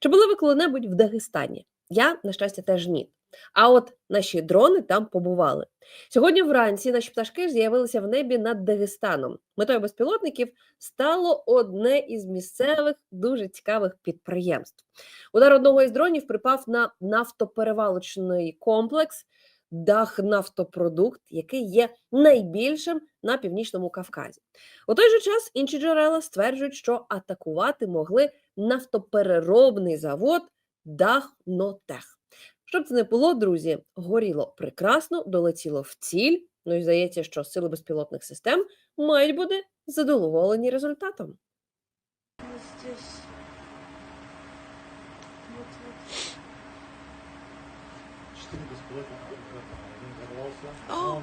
Чи були ви коли-небудь в Дагестані? Я, на щастя, теж ні. А от наші дрони там побували. Сьогодні вранці наші пташки з'явилися в небі над Дагестаном. Метою безпілотників стало одне із місцевих дуже цікавих підприємств. Удар одного із дронів припав на нафтоперевалочний комплекс Дах нафтопродукт, який є найбільшим на північному Кавказі. У той же час інші джерела стверджують, що атакувати могли нафтопереробний завод Дахнотех. Щоб це не було, друзі, горіло прекрасно, долетіло в ціль. Ну і здається, що сили безпілотних систем мають бути задоволені результатом. Вот üstünü oh.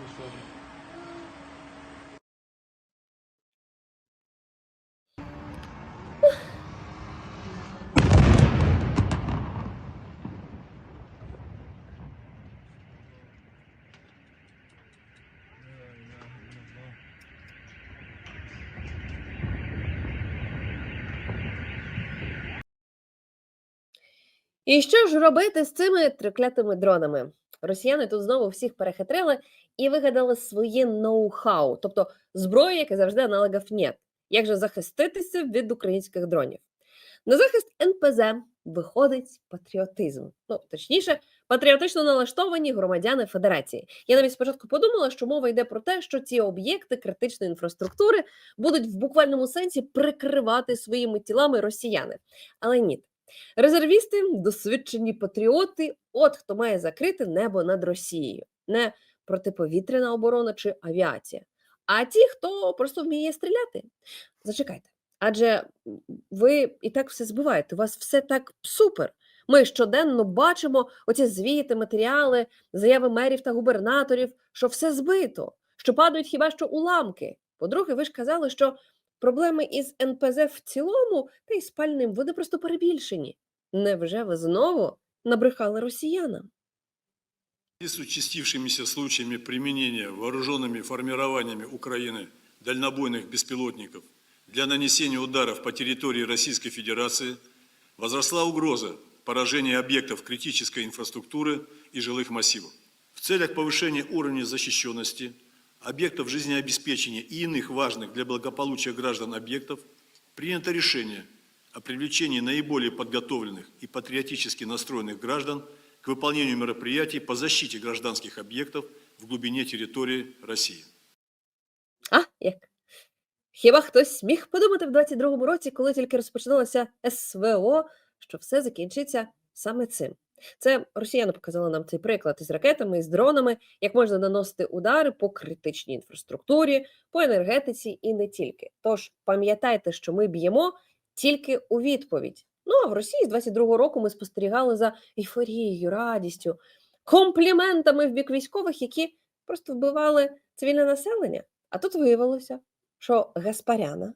І що ж робити з цими триклятими дронами? Росіяни тут знову всіх перехитрили і вигадали своє ноу-хау, тобто зброю, яка завжди аналогів нет. Як же захиститися від українських дронів? На захист НПЗ виходить патріотизм. Ну, точніше, патріотично налаштовані громадяни Федерації. Я навіть спочатку подумала, що мова йде про те, що ці об'єкти критичної інфраструктури будуть в буквальному сенсі прикривати своїми тілами росіяни. Але ні. Резервісти, досвідчені патріоти, от хто має закрити небо над Росією, не протиповітряна оборона чи авіація, а ті, хто просто вміє стріляти. Зачекайте, адже ви і так все збиваєте, у вас все так супер. Ми щоденно бачимо оці звіти, матеріали, заяви мерів та губернаторів, що все збито, що падають хіба що уламки. По-друге, ви ж казали, що проблеми із НПЗ в цілому та й спальним вони просто перебільшені. Невже ви знову набрехали росіянам? В связи с участившимися случаями применения вооруженными формированиями Украины дальнобойных беспилотников для нанесения ударов по территории Российской Федерации возросла угроза поражения объектов критической инфраструктуры и жилых массивов. В целях повышения уровня защищенности объектов жизнеобеспечения и иных важных для благополучия граждан объектов принято решение о привлечении наиболее подготовленных и патриотически настроенных граждан к выполнению мероприятий по защите гражданских объектов в глубине территории России. А як? Хіба хтось міг подумати в 22-му році, коли тільки розпочиналося СВО, що все закінчиться саме цим? Це росіяни показали нам цей приклад із ракетами, із дронами, як можна наносити удари по критичній інфраструктурі, по енергетиці і не тільки. Тож пам'ятайте, що ми б'ємо тільки у відповідь. Ну а в Росії з 22-го року ми спостерігали за ейфорією, радістю, компліментами в бік військових, які просто вбивали цивільне населення. А тут виявилося, що Гаспаряна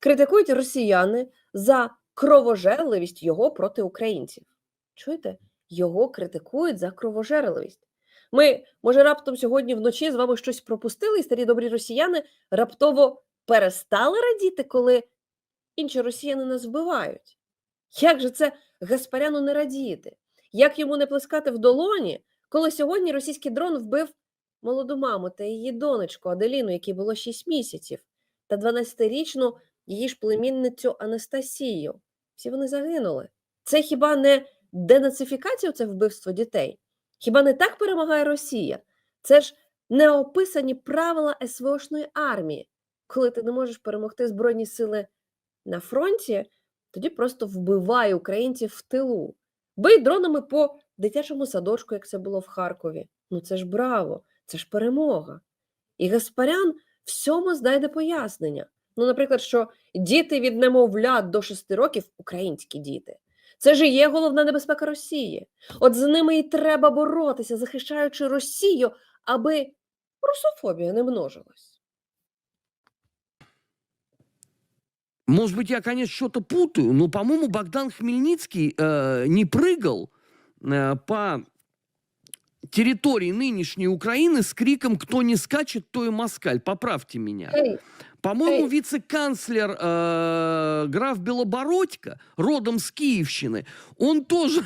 критикують росіяни за кровожерливість його проти українців. Чуєте? Його критикують за кровожерливість. Ми, може, раптом сьогодні вночі з вами щось пропустили, і старі добрі росіяни раптово перестали радіти, коли інші росіяни нас вбивають. Як же це Гаспаряну не радіти? Як йому не плескати в долоні, коли сьогодні російський дрон вбив молоду маму та її донечку Аделіну, якій було 6 місяців, та 12-річну її ж племінницю Анастасію. Всі вони загинули. Це хіба не денацифікація, це вбивство дітей? Хіба не так перемагає Росія? Це ж неописані правила СВОшної армії. Коли ти не можеш перемогти Збройні сили на фронті, тоді просто вбивай українців в тилу. Бий дронами по дитячому садочку, як це було в Харкові. Ну це ж браво, це ж перемога. І Гаспарян всьому знайде пояснення. Ну, наприклад, що діти від немовлят до 6 років українські діти. Це ж і є головна небезпека Росії. От з ними і треба боротися, захищаючи Росію, аби русофобія не множилась. Может быть, я, конечно, что-то путаю, но, по-моему, Богдан Хмельницкий э, не прыгал э, по территории нынешней Украины с криком «Кто не скачет, то и москаль». Поправьте меня. Ей, По-моему, вице-канцлер э, граф Белобородько, родом с Киевщины, он тоже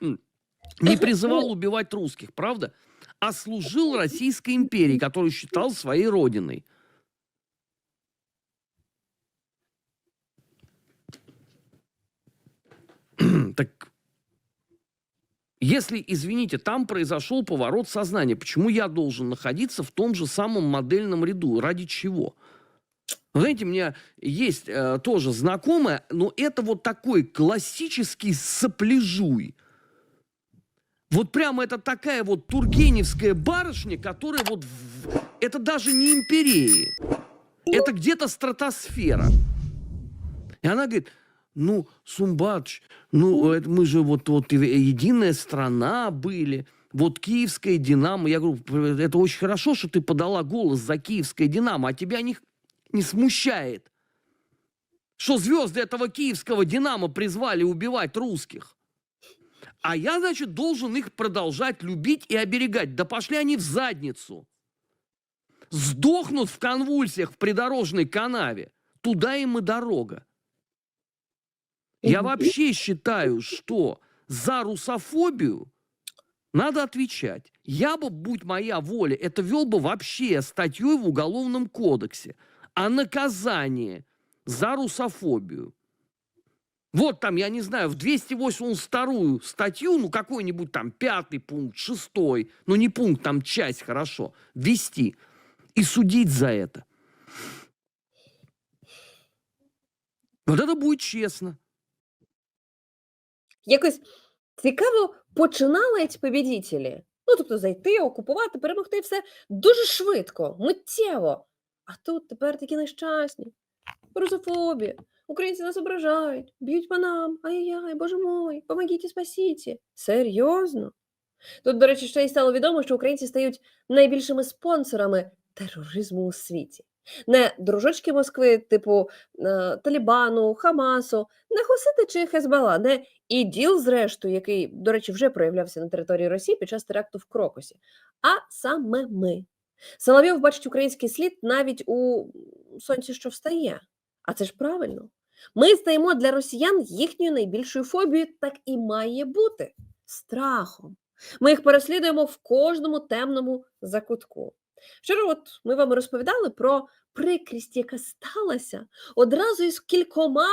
не призывал убивать русских, правда? А служил Российской империи, которую считал своей родиной. Так если, извините, там произошел поворот сознания, почему я должен находиться в том же самом модельном ряду? Ради чего? Вы Знаете, у меня есть э, тоже знакомая, но это вот такой классический сопляжуй. Вот прямо это такая вот тургеневская барышня, которая вот... в- Это даже не империи. Это где-то стратосфера. И она говорит, ну, Сумбач, ну, это мы же вот, вот единая страна были. Вот киевская «Динамо». Я говорю, это очень хорошо, что ты подала голос за киевское «Динамо», а тебя не, не смущает, что звезды этого киевского «Динамо» призвали убивать русских. А я, значит, должен их продолжать любить и оберегать. Да пошли они в задницу. Сдохнут в конвульсиях в придорожной канаве. Туда им и дорога. Я вообще считаю, что за русофобию надо отвечать. Я бы, будь моя воля, это вел бы вообще статьей в Уголовном кодексе о наказании за русофобию. Вот там, я не знаю, в 282 статью, ну какой-нибудь там пятый пункт, шестой, ну не пункт, там часть, хорошо, ввести и судить за это. Вот это будет честно. Якось цікаво починали ці побідітелі. Ну, тобто зайти, окупувати, перемогти все дуже швидко, миттєво. А тут тепер такі нещасні. Русофобія. Українці нас ображають, б'ють по нам. Ай-яй, боже мой, помогіть і спасіть. Серйозно? Тут, до речі, ще й стало відомо, що українці стають найбільшими спонсорами тероризму у світі. Не дружочки Москви, типу е, Талібану, Хамасу, не Хусити чи Хезбала, не іділ, зрештою, який, до речі, вже проявлявся на території Росії під час теракту в Крокусі, а саме ми. Соловйов бачить український слід навіть у сонці, що встає. А це ж правильно. Ми стаємо для росіян їхньою найбільшою фобією, так і має бути страхом. Ми їх переслідуємо в кожному темному закутку. Вчора, от ми вам розповідали про прикрість, яка сталася одразу із кількома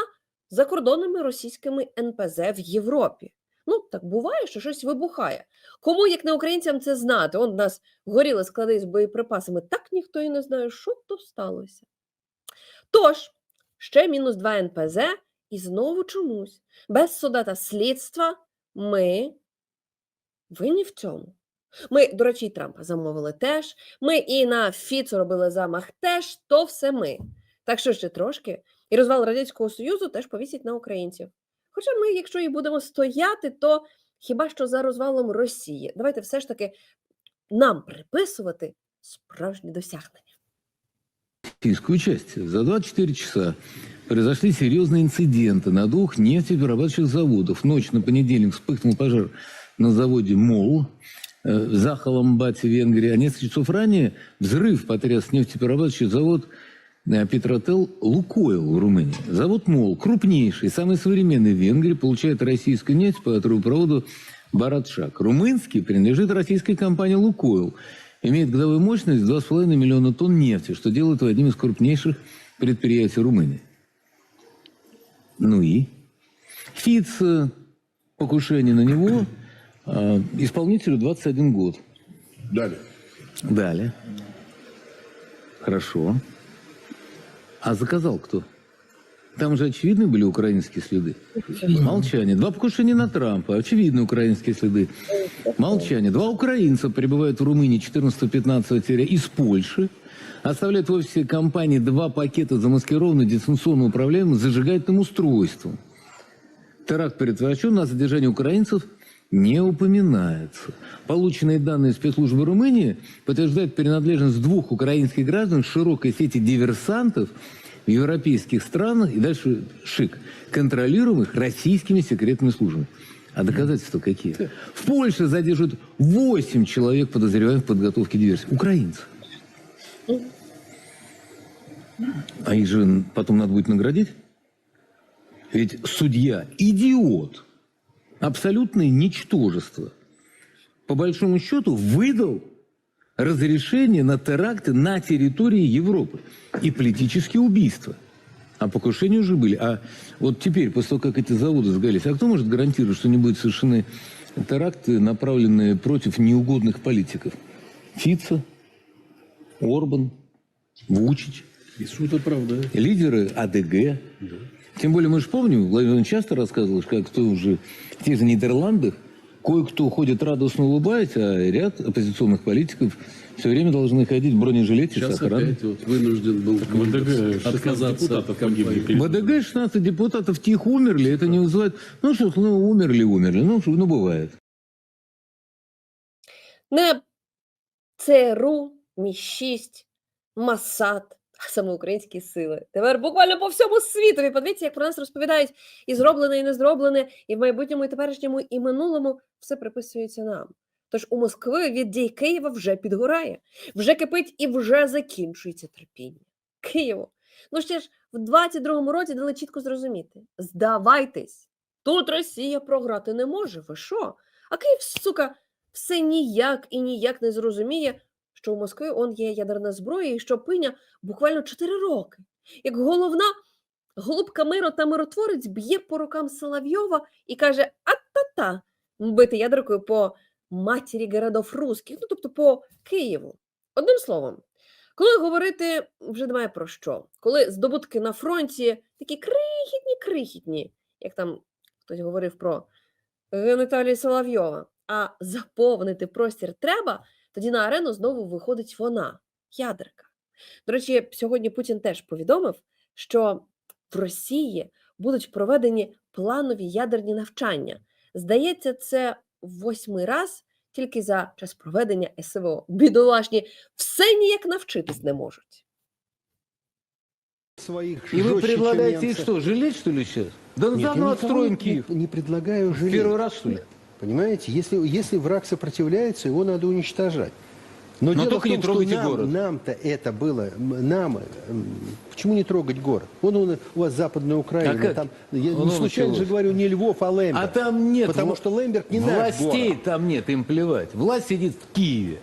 закордонними російськими НПЗ в Європі. Ну, так буває, що щось вибухає. Кому, як не українцям, це знати? Он нас горіли склади з боєприпасами, так ніхто і не знає, що то сталося. Тож, ще мінус два НПЗ, і знову чомусь, без суда та слідства, ми винні в цьому. Ми, до речі, і Трампа замовили теж. Ми і на Фіцу робили замах теж, то все ми. Так що ще трошки, і розвал Радянського Союзу теж повісять на українців. Хоча ми, якщо і будемо стояти, то хіба що за розвалом Росії. Давайте все ж таки нам приписувати справжні досягнення. Российскую часть. За 24 часа произошли серьезные инциденты на двух нефтеперерабатывающих заводах. Ночь на понедельник вспыхнул пожар на заводе МОЛ э, в Захаламбате, Венгрии. А несколько часов ранее взрыв потряс нефтеперерабатывающий завод э, Петротел Лукойл в Румынии. Завод МОЛ, крупнейший, самый современный в Венгрии, получает российскую нефть по трубопроводу Баратшак. Румынский принадлежит российской компании «Лукойл». Имеет годовую мощность 2,5 миллиона тонн нефти, что делает его одним из крупнейших предприятий Румынии. Ну и? Фиц, э, покушение на него, э, исполнителю 21 год. Далее. Далее. Хорошо. А заказал кто? Там же очевидны были украинские следы. Молчание. Два покушения на Трампа. Очевидны украинские следы. Молчание. Два украинца прибывают в Румынии 14-15 октября из Польши. Оставляют в офисе компании два пакета замаскированного дистанционно управляемым зажигательным устройством. Теракт предотвращен, а задержание украинцев не упоминается. Полученные данные спецслужбы Румынии подтверждают принадлежность двух украинских граждан к широкой сети диверсантов в европейских странах и дальше шик, контролируемых российскими секретными службами. А доказательства какие? В Польше задерживают 8 человек, подозреваемых в подготовке диверсии. Украинцев. А их же потом надо будет наградить. Ведь судья идиот, абсолютное ничтожество, по большому счету выдал разрешение на теракты на территории Европы и политические убийства. А покушения уже были. А вот теперь, после того, как эти заводы сгорелись, а кто может гарантировать, что не будут совершены теракты, направленные против неугодных политиков? Фица, Орбан, Вучич, И суд оправдает. лидеры АДГ. Тем более мы же помним, Владимир часто рассказывал, как кто уже в тех же Нидерландах кое-кто ходит радостно улыбаясь, а ряд оппозиционных политиков все время должны ходить в бронежилете с Сейчас охраной. опять вот вынужден был ВДГ 16 отказаться от депутатов погибли ВДГ 16 депутатов тихо умерли, это не вызывает... Ну что, ну умерли, умерли, ну, что, ну бывает. Не ЦРУ, Мі-6, Масад, а саме українські сили. Тепер буквально по всьому світові. Подивіться, як про нас розповідають і зроблене, і не зроблене, і в майбутньому, і теперішньому, і минулому все приписується нам. Тож у Москви від дій Києва вже підгорає, вже кипить і вже закінчується терпіння. Києву. Ну ще ж в 22-му році дали чітко зрозуміти: здавайтесь, тут Росія програти не може. Ви що? А Київ, сука, все ніяк і ніяк не зрозуміє, що у Москві он є ядерна зброя, і що пиня буквально 4 роки. Як головна голубка миру та миротворець б'є по рукам Соловйова і каже: А-та-та, бити ядеркою по матері городов русських, ну тобто по Києву. Одним словом, коли говорити вже немає про що, коли здобутки на фронті такі крихітні, крихітні, як там хтось говорив про геніталії Соловйова, а заповнити простір треба, тоді на арену знову виходить вона, ядерка. До речі, сьогодні Путін теж повідомив, що в Росії будуть проведені планові ядерні навчання. Здається, це восьмий раз тільки за час проведення СВО. Бідолашні все ніяк навчитись не можуть. своих И вы жестче, чем предлагаете их немцы. что, жалеть, что ли, сейчас? Да Нет, я заодно никого отстроим не- Киев. Не, предлагаю В жалеть. Первый раз, что ли? Понимаете, если, если враг сопротивляется, его надо уничтожать. Но, Но дело только в не том, что трогайте нам, город. Нам-то это было, нам, почему не трогать город? Вон он, у вас Западная Украина, А как? там, я Оно не случайно же началось. говорю не Львов, а Лемберг. А там нет... Потому вла- что Лемберг не наш Властей город. там нет, им плевать. Власть сидит в Киеве.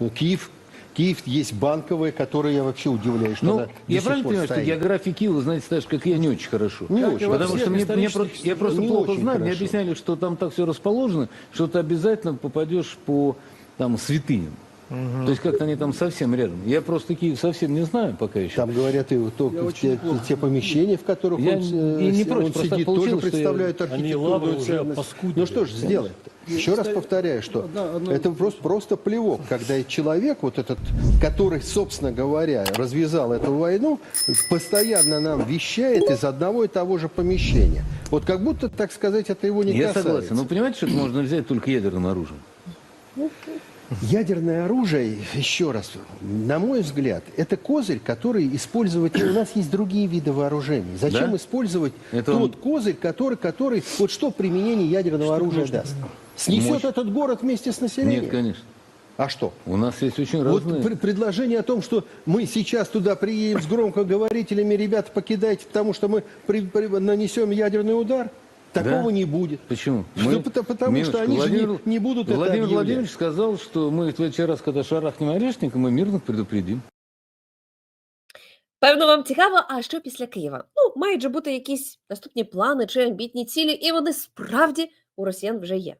Ну, Киев, Киев есть банковые, которые я вообще удивляюсь, что Ну, она до я сих правильно пор понимаю, что стоит. географию Киева знаете так же, как и я, не очень хорошо? Не Как очень. и во Потому всех что мне- мне исторических просто- я просто не плохо очень знаю, мне хорошо. объясняли, что там так все расположено, что ты обязательно попадешь по там святыням. То есть как-то они там совсем рядом. Я просто Киев совсем не знаю пока еще. Там говорят, и вот только те, те помещения, в которых Я он, э, и не с- против, он сидит, тоже я- представляют Они архитектурную ценность. Ну что же сделать? Еще раз повторяю, что одна- одна- это просто, просто плевок, когда человек, вот этот, который, собственно говоря, развязал эту войну, постоянно нам вещает из одного и того же помещения. Вот как будто, так сказать, это его не Я касается. согласен. Но понимаете, что это можно взять только ядерным оружием? Ядерное оружие, еще раз, на мой взгляд, это козырь, который использовать... У нас есть другие виды вооружений. Зачем Да? использовать Это тот он- козырь, который, который... Вот что применение ядерного оружия даст? Снесет Мощь. этот город вместе с населением? Нет, конечно. А что? У нас есть очень Вот разные... пр- предложение о том, что мы сейчас туда приедем с громкоговорителями, ребята, покидайте, потому что мы при- при- нанесем ядерный удар, такого Да? не будет. Почему? Ну, потому- потому что Минуточку, они же не- Владимир- не будут это Владимир объявлять. Владимирович сказал, что мы в следующий раз, когда шарахнем орешником, мы мирных предупредим. Певно, вам цікаво, а що після Києва? Ну, мають же бути якісь наступні плани чи амбітні цілі, і вони справді у росіян вже є.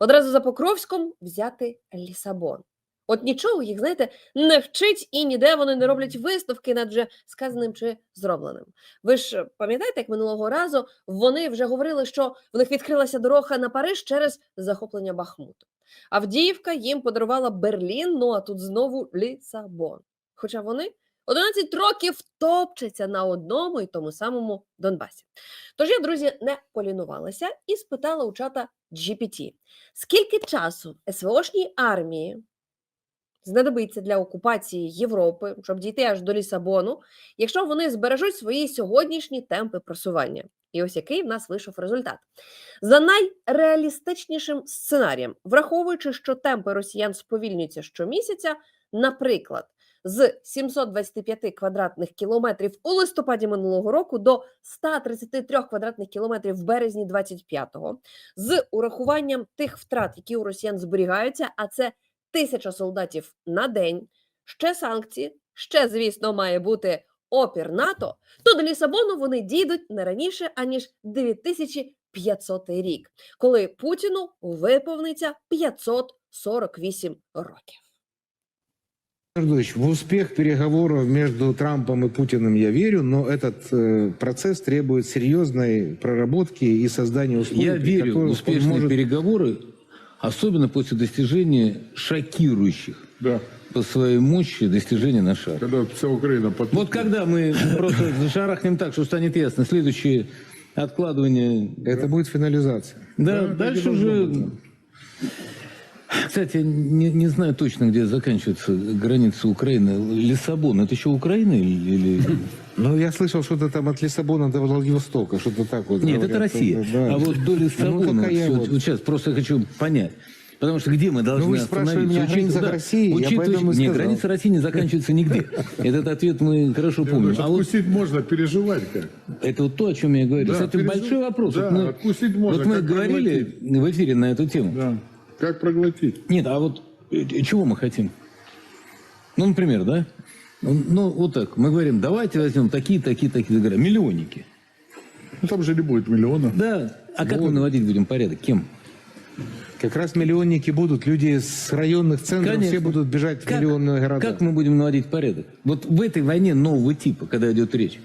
Одразу за Покровськом взяти Лісабон. От нічого їх, знаєте, не вчить і ніде вони не роблять висновки над вже сказаним чи зробленим. Ви ж е, пам'ятаєте, як минулого разу вони вже говорили, що в них відкрилася дорога на Париж через захоплення Бахмуту. Авдіївка їм подарувала Берлін, ну а тут знову Лісабон. Хоча вони 11 років топчаться на одному і тому самому Донбасі. Тож я, друзі, не полінувалася і спитала у чата GPT, скільки часу СВОшній армії знадобиться для окупації Європи, щоб дійти аж до Лісабону, якщо вони збережуть свої сьогоднішні темпи просування. І ось який в нас вийшов результат. За найреалістичнішим сценарієм, враховуючи, що темпи росіян сповільнюються щомісяця, наприклад, з 725 квадратних кілометрів у листопаді минулого року до 133 квадратних кілометрів в березні 25-го, з урахуванням тих втрат, які у росіян зберігаються, а це тисяча солдатів на день, ще санкції, ще, звісно, має бути опір НАТО, то до Лісабону вони дійдуть не раніше, аніж 9500 рік, коли Путіну виповниться 548 років. Эдуардович, в успех переговоров между Трампом и Путиным я верю, но этот э, процесс требует серьезной проработки и создания условий, Я при верю в которых он успешные может- переговоры, особенно после достижения шокирующих Да, по своей мощи достижений на шаг. когда вся Украина под... Вот когда мы просто зашарахнем так, что станет ясно, следующее откладывание... Это будет финализация. Да, Да, дальше уже... быть, Кстати, не, не знаю точно, где заканчивается граница Украины. Лиссабон, это еще Украина или... Ну, я слышал что-то там от Лиссабона до Владивостока, что-то так вот. Нет, говорят. это Россия. Да. А вот до Лиссабона, Ну, только я вот, вот- сейчас просто хочу понять. Потому что где мы должны Ну, вы остановиться? меня границах Учитывая- России, я учитывая- поэтому и Нет, сказал. границы России не заканчиваются нигде. Этот ответ мы хорошо помним. А вот Откусить можно, переживать как. это вот то, о чем я говорю. Да, Кстати, пережив- большой вопрос. да, Вот мы, откусить можно, вот мы говорили в эфире на эту тему. Да. Как проглотить? Нет, а вот э, чего мы хотим? Ну, например, да? Ну, ну, вот так. Мы говорим, давайте возьмем такие, такие, такие договора. Миллионники. Ну, там же не будет миллиона. Да. А как мы наводить будем порядок? Кем? Как раз миллионники будут, люди с районных центров Конечно. все будут бежать в Как, миллионные города. как мы будем наводить порядок? Вот в этой войне нового типа, когда идет речь.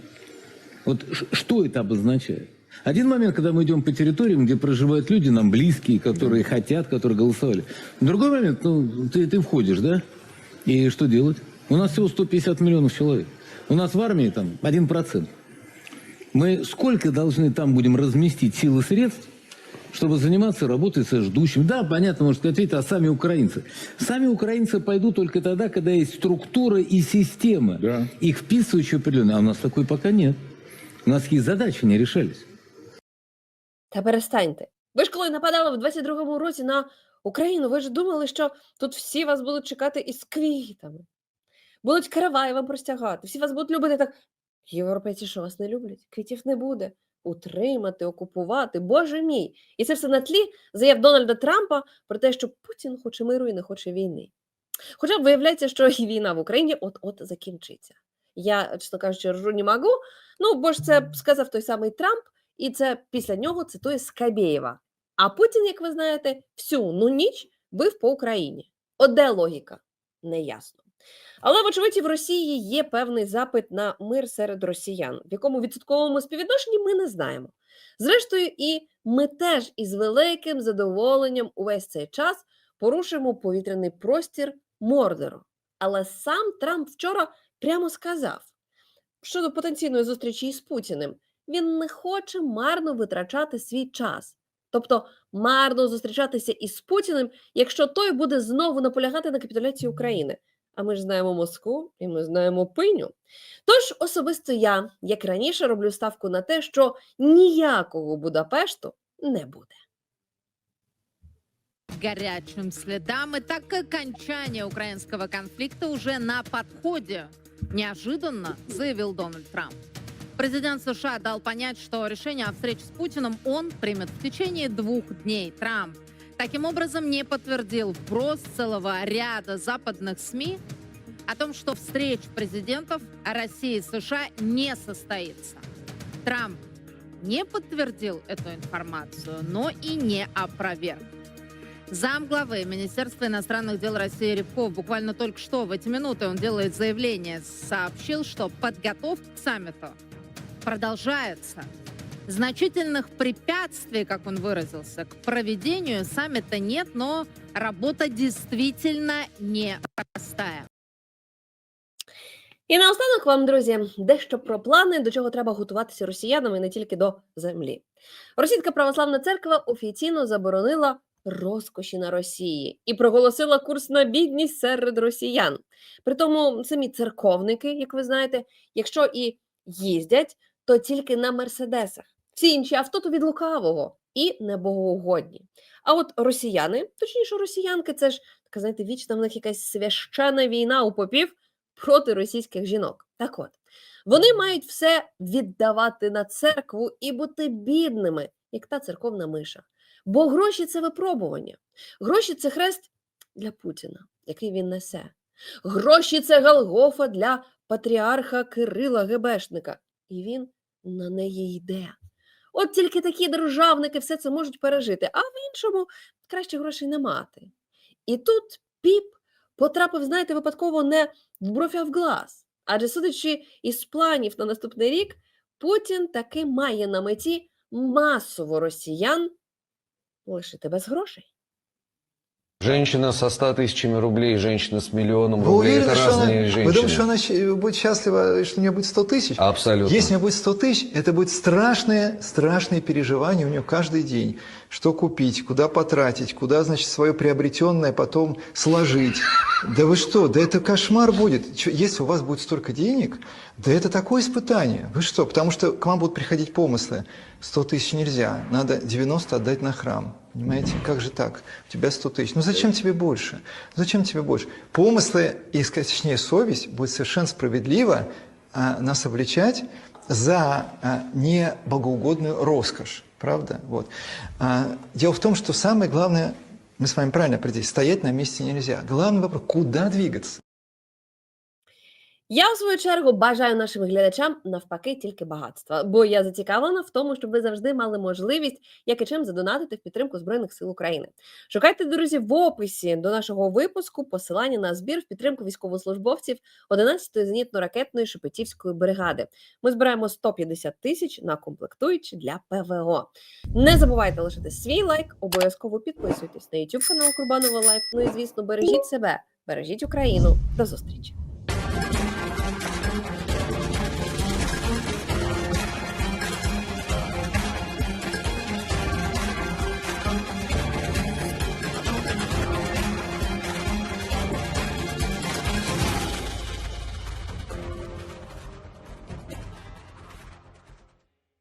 Вот что это обозначает? Один момент, когда мы идем по территориям, где проживают люди, нам близкие, которые хотят, которые голосовали. Другой момент, ну, ты, ты входишь, да? И что делать? У нас всего 150 миллионов человек. У нас в армии там 1%. Мы сколько должны там будем разместить сил и средств, чтобы заниматься работой со ждущим. Да, понятно, может ответить, а сами украинцы. Сами украинцы пойдут только тогда, когда есть структура и система, Да. их вписывающие определенные. А у нас такой пока нет. У нас есть задачи не решались. Та перестаньте. Ви ж коли нападали в 22-му році на Україну, ви ж думали, що тут всі вас будуть чекати із квітами, будуть караваї вам простягати, всі вас будуть любити так. Європейці що вас не люблять? Квітів не буде. Утримати, окупувати, боже мій. І це все на тлі заяв Дональда Трампа про те, що Путін хоче миру і не хоче війни. Хоча б виявляється, що і війна в Україні от-от закінчиться. Я, чесно кажучи, ржу не можу. Ну, бо ж це сказав той самий Трамп, і це після нього цитує Скабєєва. А Путін, як ви знаєте, всю ну ніч бив по Україні. От де логіка? Неясно. Але, вочевидь, в Росії є певний запит на мир серед росіян, в якому відсотковому співвідношенні ми не знаємо. Зрештою, і ми теж із великим задоволенням увесь цей час порушимо повітряний простір Мордору. Але сам Трамп вчора прямо сказав щодо потенційної зустрічі із Путіним, він не хоче марно витрачати свій час. Тобто марно зустрічатися із Путіним, якщо той буде знову наполягати на капітуляції України. А ми ж знаємо Москву і ми знаємо пиню. Тож особисто я, як раніше, роблю ставку на те, що ніякого Будапешту не буде. горячим следам. И так окончание украинского конфликта уже на подходе, неожиданно заявил Дональд Трамп. Президент США дал понять, что решение о встрече с Путиным он примет в течение двух дней. Трамп таким образом не подтвердил вброс целого ряда западных СМИ о том, что встреч президентов России и США не состоится. Трамп не подтвердил эту информацию, но и не опроверг. Замглавы Министерства иностранных дел России Рябков буквально только что, в эти минуты, он делает заявление, сообщил, что подготовка к саммиту продолжается. Значительных препятствий, как он выразился, к проведению саммита нет, но работа действительно непростая. І наостанок вам, друзі, дещо про плани, до чого треба готуватися росіянам і не тільки до землі. Російська православна церква офіційно заборонила розкоші на Росії і проголосила курс на бідність серед росіян. Притому самі церковники, як ви знаєте, якщо і їздять, то тільки на мерседесах. Всі інші авто то від лукавого і небогоугодні. А от росіяни, точніше росіянки, це ж така, знаєте, вічна в них якась священа війна у попів проти російських жінок. Так от, вони мають все віддавати на церкву і бути бідними, як та церковна миша. Бо гроші це випробування. Гроші це хрест для Путіна, який він несе. Гроші це Голгофа для патріарха Кирила Гебешника. І він на неї йде. От тільки такі державники все це можуть пережити, а в іншому краще грошей не мати. І тут піп потрапив, знаєте, випадково не в бровь, а в глаз. Адже судячи із планів на наступний рік, Путін таки має на меті масово росіян лишити без грошей. Женщина со 100 тысячами рублей, женщина с миллионом Вы рублей. уверены, это что она, разные вы женщины. думаете, что она щ- будет счастлива, что у нее будет 100 тысяч? Абсолютно. Если у нее будет 100 тысяч, это будет страшные, страшные переживания у нее каждый день. Что купить, куда потратить, куда, значит, свое приобретенное потом сложить. Да вы что, да это кошмар будет. Если у вас будет столько денег, да это такое испытание. Вы что, потому что к вам будут приходить помыслы. 100 тысяч нельзя, надо 90 отдать на храм. Понимаете, как же так? У тебя 100 тысяч. Ну зачем тебе больше? Зачем тебе больше? Помыслы, и, точнее совесть, будет совершенно справедливо а, нас обличать за а, небогоугодную роскошь. Правда? Вот. А, дело в том, что самое главное, мы с вами правильно определили, стоять на месте нельзя. Главный вопрос, куда двигаться? Я, в свою чергу, бажаю нашим глядачам навпаки тільки багатства, бо я зацікавлена в тому, щоб ви завжди мали можливість як і чим задонатити в підтримку Збройних сил України. Шукайте, друзі, в описі до нашого випуску посилання на збір в підтримку військовослужбовців 11-ї зенітно-ракетної Шепетівської бригади. Ми збираємо 150 тисяч на комплектуючі для ПВО. Не забувайте лишити свій лайк, обов'язково підписуйтесь на YouTube канал Курбанова Лайф. Ну і звісно, бережіть себе, бережіть Україну. До зустрічі!